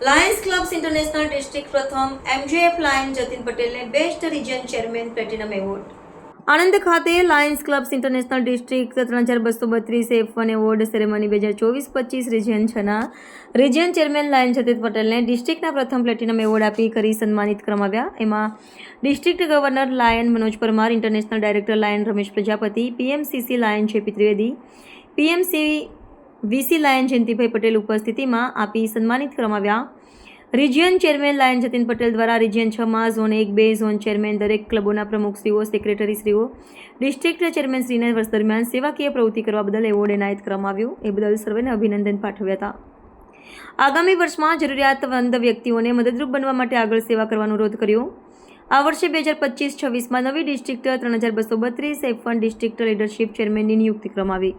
Lions clubs international district પ્રથમ એમજેએફ lion Jatin પટેલને best region chairman platinum award Anand ખાતે lions clubs international district ત્રણ હજાર બસો બત્રીસ એફ વન એવોર્ડ સેરેમની બે હજાર ચોવીસ પચીસ રિજિયન છના રિજિયન ચેરમેન લાયન જતીન પટેલને ડિસ્ટ્રિક્ટના પ્રથમ પ્લેટિનમ એવોર્ડ આપી કરી સન્માનિત કરવામાં એમાં district governor lion Manoj Parmar international director lion Ramesh Prajapati PMCC lion JP Trivedi PMC VC lion Jayantibhai Patel ઉપસ્થિતિમાં આપી સન્માનિત કરવામાં region chairman lion Jatin Patel દ્વારા રિજિયન છમાં ઝોન એક બે ઝોન ચેરમેન દરેક ક્લબોના પ્રમુખશ્રીઓ, સેક્રેટરીશ્રીઓ, ડિસ્ટ્રિક્ટ ચેરમેનશ્રીને વર્ષ દરમિયાન સેવાકીય પ્રવૃત્તિ કરવા બદલ એવોર્ડ એનાયત કરવામાં આવ્યો. એ બદલ સર્વેને અભિનંદન પાઠવ્યા હતા. આગામી વર્ષમાં જરૂરિયાતમંદ વ્યક્તિઓને મદદરૂપ બનવા માટે આગળ સેવા કરવાનો અનુરોધ કર્યો. આ વર્ષે બે હજાર પચીસ છવ્વીસમાં નવી ડિસ્ટ્રિક્ટ ત્રણ હજાર બસો બત્રીસ એફ ડિસ્ટ્રિક્ટ લીડરશિપ ચેરમેનની નિયુક્તિ કરવામાં આવી.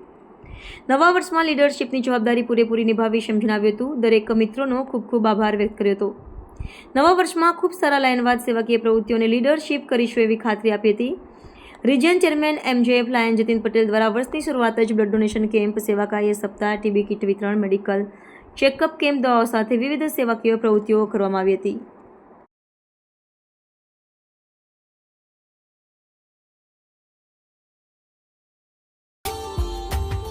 નવા વર્ષમાં લીડરશિપની જવાબદારી પૂરેપૂરી નિભાવી એમ જણાવ્યું હતું. દરેક મિત્રોનો ખૂબ ખૂબ આભાર વ્યક્ત કર્યો હતો. નવા વર્ષમાં ખૂબ સારા લાયનવાદ સેવાકીય પ્રવૃત્તિઓને લીડરશિપ કરીશું એવી ખાતરી આપી હતી. Region chairman MJF lion Jatin Patel દ્વારા વર્ષની શરૂઆત જ બ્લડ ડોનેશન કેમ્પ સેવાકાર્ય સપ્તાહ, ટીબી કિટ વિતરણ, મેડિકલ ચેકઅપ કેમ્પ દવાઓ સાથે વિવિધ સેવાકીય પ્રવૃત્તિઓ કરવામાં આવી હતી.